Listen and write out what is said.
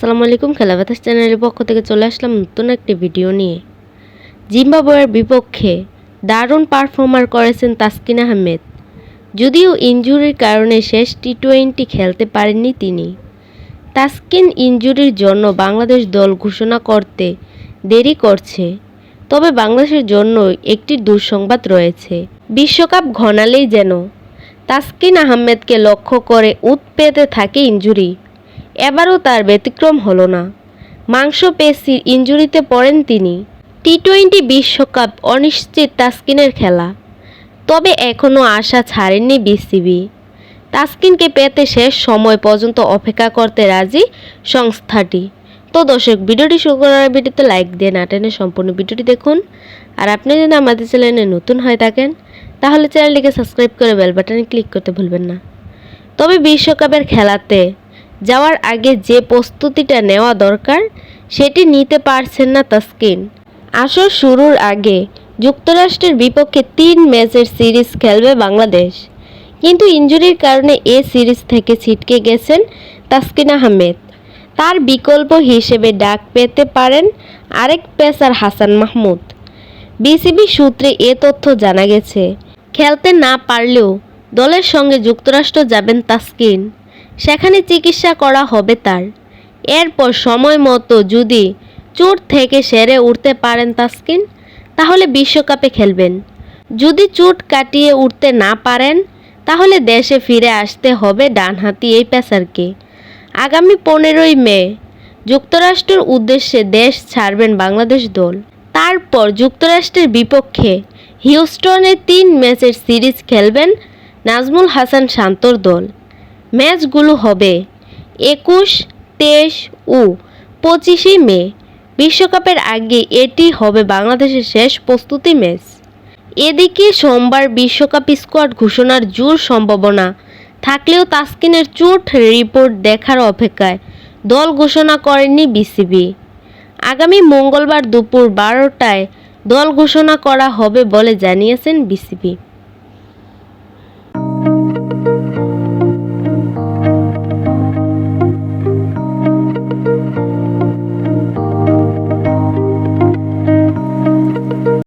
আসসালামু আলাইকুম, খেলা বাতাস চ্যানেলের পক্ষ থেকে চলে আসলাম নতুন একটি ভিডিও নিয়ে। জিম্বাবুয়ের বিপক্ষে দারুণ পারফর্মার করেছেন তাসকিন আহমেদ। যদিও ইনজুরির কারণে শেষ টি টোয়েন্টি খেলতে পারেননি তিনি। তাসকিন ইনজুরির জন্য বাংলাদেশ দল ঘোষণা করতে দেরি করছে, তবে বাংলাদেশের জন্য একটি দুঃসংবাদ রয়েছে। বিশ্বকাপ ঘনালেই যেন, তাসকিন আহমেদকে লক্ষ্য করে উৎ পেতে থাকে ইনজুরি। এবারও তার ব্যতিক্রম হলো না। মাংসপেশির ইনজুরিতে পড়েন তিনি। টি টোয়েন্টি বিশ্বকাপ অনিশ্চিত তাসকিনের খেলা। তবে এখনও আশা ছাড়েননি বিসিবি। তাসকিনকে পেতে শেষ সময় পর্যন্ত অপেক্ষা করতে রাজি সংস্থাটি। তো দর্শক, ভিডিওটি শুরু করার ভিডিওতে লাইক দিয়ে না টেনে সম্পূর্ণ ভিডিওটি দেখুন। আর আপনি যদি আমাদের চ্যানেলে নতুন হয়ে থাকেন, তাহলে চ্যানেলটিকে সাবস্ক্রাইব করে বেল বাটনে ক্লিক করতে ভুলবেন না। তবে বিশ্বকাপের খেলাতে যাওয়ার আগে যে প্রস্তুতিটা নেওয়া দরকার, সেটি নিতে পারছেন না তাসকিন। আসর শুরুর আগে যুক্তরাষ্ট্রের বিপক্ষে তিন ম্যাচের সিরিজ খেলবে বাংলাদেশ। কিন্তু ইনজুরির কারণে এ সিরিজ থেকে ছিটকে গেছেন তাসকিন আহমেদ। তার বিকল্প হিসেবে ডাক পেতে পারেন আরেক পেসার হাসান মাহমুদ। বিসিবি সূত্রে এ তথ্য জানা গেছে, খেলতে না পারলেও দলের সঙ্গে যুক্তরাষ্ট্র যাবেন তাসকিন। সেখানে চিকিৎসা করা হবে তার। এরপর সময় মতো যদি চোট থেকে সেরে উঠতে পারেন তাসকিন, তাহলে বিশ্বকাপে খেলবেন। যদি চোট কাটিয়ে উঠতে না পারেন, তাহলে দেশে ফিরে আসতে হবে ডানহাতি এই পেসারকে। আগামী পনেরোই মে, যুক্তরাষ্ট্রের উদ্দেশ্যে দেশ ছাড়বেন বাংলাদেশ দল। তারপর যুক্তরাষ্ট্রের বিপক্ষে হিউস্টনে তিন ম্যাচের সিরিজ খেলবেন নাজমুল হাসান শান্তর দল। ম্যাচগুলো হবে একুশ, তেইশ ও পঁচিশে মে। বিশ্বকাপের আগে এটি হবে বাংলাদেশের শেষ প্রস্তুতি ম্যাচ। এদিকে সোমবার বিশ্বকাপ স্কোয়াড ঘোষণার জোর সম্ভাবনা থাকলেও তাসকিনের চোট রিপোর্ট দেখার অপেক্ষায় দল ঘোষণা করেনি বিসিবি। আগামী মঙ্গলবার দুপুর বারোটায় দল ঘোষণা করা হবে বলে জানিয়েছেন বিসিবি।